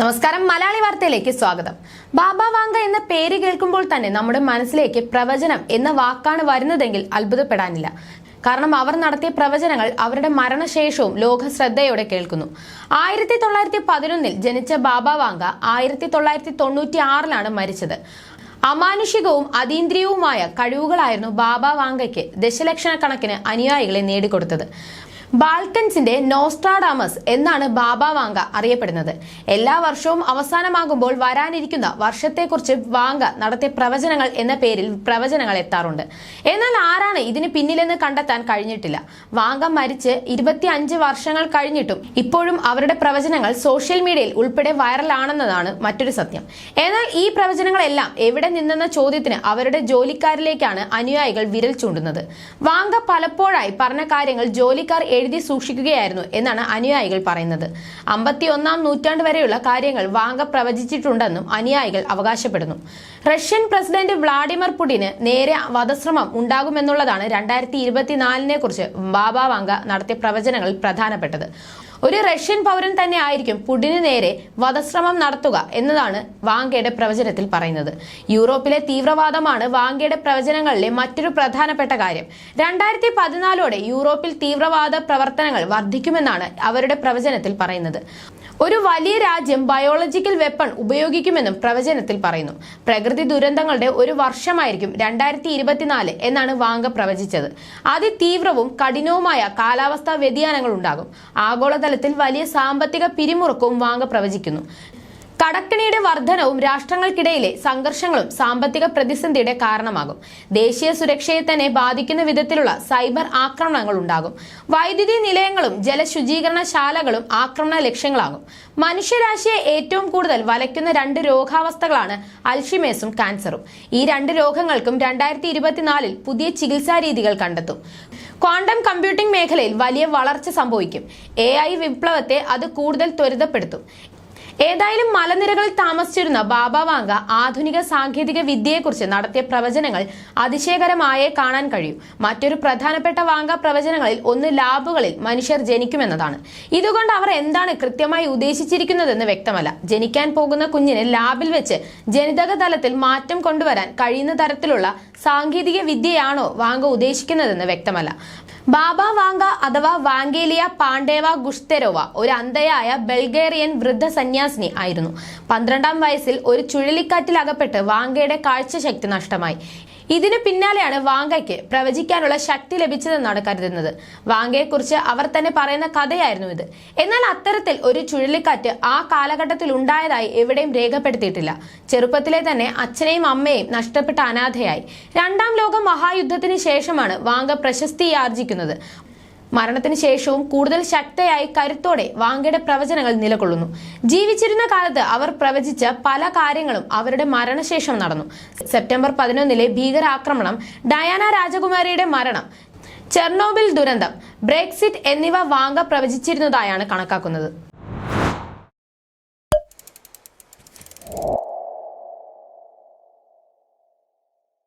നമസ്കാരം. മലയാളി വാർത്തയിലേക്ക് സ്വാഗതം. ബാബ വാങ്ക എന്ന പേര് കേൾക്കുമ്പോൾ തന്നെ നമ്മുടെ മനസ്സിലേക്ക് പ്രവചനം എന്ന വാക്കാണ് വരുന്നതെങ്കിൽ അത്ഭുതപ്പെടാനില്ല. കാരണം അവർ നടത്തിയ പ്രവചനങ്ങൾ അവരുടെ മരണശേഷവും ലോക ശ്രദ്ധയോടെ കേൾക്കുന്നു. ആയിരത്തി തൊള്ളായിരത്തി പതിനൊന്നിൽ ജനിച്ച ബാബ വാങ്ക ആയിരത്തി തൊള്ളായിരത്തി തൊണ്ണൂറ്റി ആറിലാണ് മരിച്ചത്. അമാനുഷികവും അതീന്ദ്രിയവുമായ കഴിവുകളായിരുന്നു ബാബ വാങ്കയ്ക്ക് ദശലക്ഷണക്കണക്കിന് അനുയായികളെ നേടിക്കൊടുത്തത്. ബാൽക്കൻസിന്റെ നോസ്ട്രാഡാമസ് എന്നാണ് ബാബ അറിയപ്പെടുന്നത്. എല്ലാ വർഷവും അവസാനമാകുമ്പോൾ വരാനിരിക്കുന്ന വർഷത്തെക്കുറിച്ച് വാങ്ക നടത്തിയ പ്രവചനങ്ങൾ എന്ന പേരിൽ പ്രവചനങ്ങൾ എത്താറുണ്ട്. എന്നാൽ ആരാണ് ഇതിന് പിന്നിലെന്ന് കണ്ടെത്താൻ കഴിഞ്ഞിട്ടില്ല. വാങ്ക മരിച്ച് ഇരുപത്തി അഞ്ച് വർഷങ്ങൾ കഴിഞ്ഞിട്ടും ഇപ്പോഴും അവരുടെ പ്രവചനങ്ങൾ സോഷ്യൽ മീഡിയയിൽ ഉൾപ്പെടെ വൈറലാണെന്നതാണ് മറ്റൊരു സത്യം. എന്നാൽ ഈ പ്രവചനങ്ങളെല്ലാം എവിടെ നിന്നെന്ന ചോദ്യത്തിന് അവരുടെ ജോലിക്കാരിലേക്കാണ് അനുയായികൾ വിരൽ ചൂണ്ടുന്നത്. വാങ്ക പലപ്പോഴായി പറഞ്ഞ കാര്യങ്ങൾ ജോലിക്കാർ സൂക്ഷിക്കുകയായിരുന്നു എന്നാണ് അനുയായികൾ പറയുന്നത്. അമ്പത്തിയൊന്നാം നൂറ്റാണ്ട് വരെയുള്ള കാര്യങ്ങൾ വാങ്ക പ്രവചിച്ചിട്ടുണ്ടെന്നും അനുയായികൾ അവകാശപ്പെടുന്നു. റഷ്യൻ പ്രസിഡന്റ് വ്ളാഡിമിർ പുടിന് നേരെ വധശ്രമം ഉണ്ടാകുമെന്നുള്ളതാണ് രണ്ടായിരത്തി ഇരുപത്തിനാലിനെ കുറിച്ച് ബാബ വാങ്ക നടത്തിയ പ്രവചനങ്ങളിൽ പ്രധാനപ്പെട്ടത്. ഒരു റഷ്യൻ പൗരൻ തന്നെ ആയിരിക്കും പുടിന് നേരെ വധശ്രമം നടത്തുക എന്നതാണ് വാങ്കയുടെ പ്രവചനത്തിൽ പറയുന്നത്. യൂറോപ്പിലെ തീവ്രവാദമാണ് വാങ്കയുടെ പ്രവചനങ്ങളിലെ മറ്റൊരു പ്രധാനപ്പെട്ട കാര്യം. രണ്ടായിരത്തി പതിനാലോടെ യൂറോപ്പിൽ തീവ്രവാദ പ്രവർത്തനങ്ങൾ വർദ്ധിക്കുമെന്നാണ് അവരുടെ പ്രവചനത്തിൽ പറയുന്നത്. ഒരു വലിയ രാജ്യം ബയോളജിക്കൽ വെപ്പൺ ഉപയോഗിക്കുമെന്നും പ്രവചനത്തിൽ പറയുന്നു. പ്രകൃതി ദുരന്തങ്ങളുടെ ഒരു വർഷമായിരിക്കും രണ്ടായിരത്തി ഇരുപത്തിനാല് എന്നാണ് വാങ്ക പ്രവചിച്ചത്. അതിതീവ്രവും കഠിനവുമായ കാലാവസ്ഥാ വ്യതിയാനങ്ങൾ ഉണ്ടാകും ആഗോളതലത്തിൽ വലിയ സാമ്പത്തിക പിരിമുറുക്കവും വാങ്ക പ്രവചിക്കുന്നു. കടക്കണിയുടെ വർധനവും രാഷ്ട്രങ്ങൾക്കിടയിലെ സംഘർഷങ്ങളും സാമ്പത്തിക പ്രതിസന്ധിയുടെ കാരണമാകും. ദേശീയ സുരക്ഷയെ തന്നെ ബാധിക്കുന്ന വിധത്തിലുള്ള സൈബർ ആക്രമണങ്ങൾ ഉണ്ടാകും. വൈദ്യുതി നിലയങ്ങളും ജലശുചീകരണശാലകളും ആക്രമണ ലക്ഷ്യങ്ങളാകും. മനുഷ്യരാശിയെ ഏറ്റവും കൂടുതൽ വലയ്ക്കുന്ന രണ്ട് രോഗാവസ്ഥകളാണ് അൽഷിമേസും കാൻസറും ഈ രണ്ട് രോഗങ്ങൾക്കും രണ്ടായിരത്തി ഇരുപത്തിനാലിൽ പുതിയ ചികിത്സാ രീതികൾ കണ്ടെത്തും. ക്വാണ്ടം കമ്പ്യൂട്ടിംഗ് മേഖലയിൽ വലിയ വളർച്ച സംഭവിക്കും. എ വിപ്ലവത്തെ അത് കൂടുതൽ ത്വരിതപ്പെടുത്തും. ഏതായാലും മലനിരകളിൽ താമസിച്ചിരുന്ന ബാബ വാങ്ക ആധുനിക സാങ്കേതിക വിദ്യയെക്കുറിച്ച് നടത്തിയ പ്രവചനങ്ങൾ അതിശയകരമായേ കാണാൻ കഴിയും. മറ്റൊരു പ്രധാനപ്പെട്ട വാങ്ക പ്രവചനങ്ങളിൽ ഒന്ന് ലാബുകളിൽ മനുഷ്യർ ജനിക്കുമെന്നതാണ്. ഇതുകൊണ്ട് അവർ എന്താണ് കൃത്യമായി ഉദ്ദേശിച്ചിരിക്കുന്നതെന്ന് വ്യക്തമല്ല. ജനിക്കാൻ പോകുന്ന കുഞ്ഞിന് ലാബിൽ വെച്ച് ജനിതക തലത്തിൽ മാറ്റം കൊണ്ടുവരാൻ കഴിയുന്ന തരത്തിലുള്ള സാങ്കേതിക വിദ്യയാണോ വാങ്ക ഉദ്ദേശിക്കുന്നതെന്ന് വ്യക്തമല്ല. ബാബ വാങ്ക അഥവാ വാങ്കേലിയ പാണ്ഡേവ ഗുഷ്തെരോവ ഒരു അന്ധയായ ബൾഗേറിയൻ വൃദ്ധ സന്യാസിനി ആയിരുന്നു. പന്ത്രണ്ടാം വയസ്സിൽ ഒരു ചുഴലിക്കാറ്റിൽ അകപ്പെട്ട് വാങ്കയുടെ കാഴ്ചശക്തി നഷ്ടമായി. ഇതിനു പിന്നാലെയാണ് വാങ്കയ്ക്ക് പ്രവചിക്കാനുള്ള ശക്തി ലഭിച്ചതെന്നാണ് കരുതുന്നത്. വാങ്കയെക്കുറിച്ച് അവർ തന്നെ പറയുന്ന കഥയായിരുന്നു ഇത്. എന്നാൽ അത്തരത്തിൽ ഒരു ചുഴലിക്കാറ്റ് ആ കാലഘട്ടത്തിൽ ഉണ്ടായതായി എവിടെയും രേഖപ്പെടുത്തിയിട്ടില്ല. ചെറുപ്പത്തിലെ തന്നെ അച്ഛനെയും അമ്മയെയും നഷ്ടപ്പെട്ട അനാഥയായി. രണ്ടാം ലോക മഹായുദ്ധത്തിന് ശേഷമാണ് വാങ്ക പ്രശസ്തിയാർജിക്കുന്നത്. മരണത്തിന് ശേഷവും കൂടുതൽ ശക്തയായി കരുത്തോടെ വാങ്കയുടെ പ്രവചനങ്ങൾ നിലകൊള്ളുന്നു. ജീവിച്ചിരുന്ന കാലത്ത് അവർ പ്രവചിച്ച പല കാര്യങ്ങളും അവരുടെ മരണശേഷം നടന്നു. സെപ്റ്റംബർ പതിനൊന്നിലെ ഭീകരാക്രമണം ഡയാന രാജകുമാരിയുടെ മരണം ചെർണോബിൽ ദുരന്തം ബ്രെക്സിറ്റ് എന്നിവ വാങ്ക പ്രവചിച്ചിരുന്നതായാണ് കണക്കാക്കുന്നത്.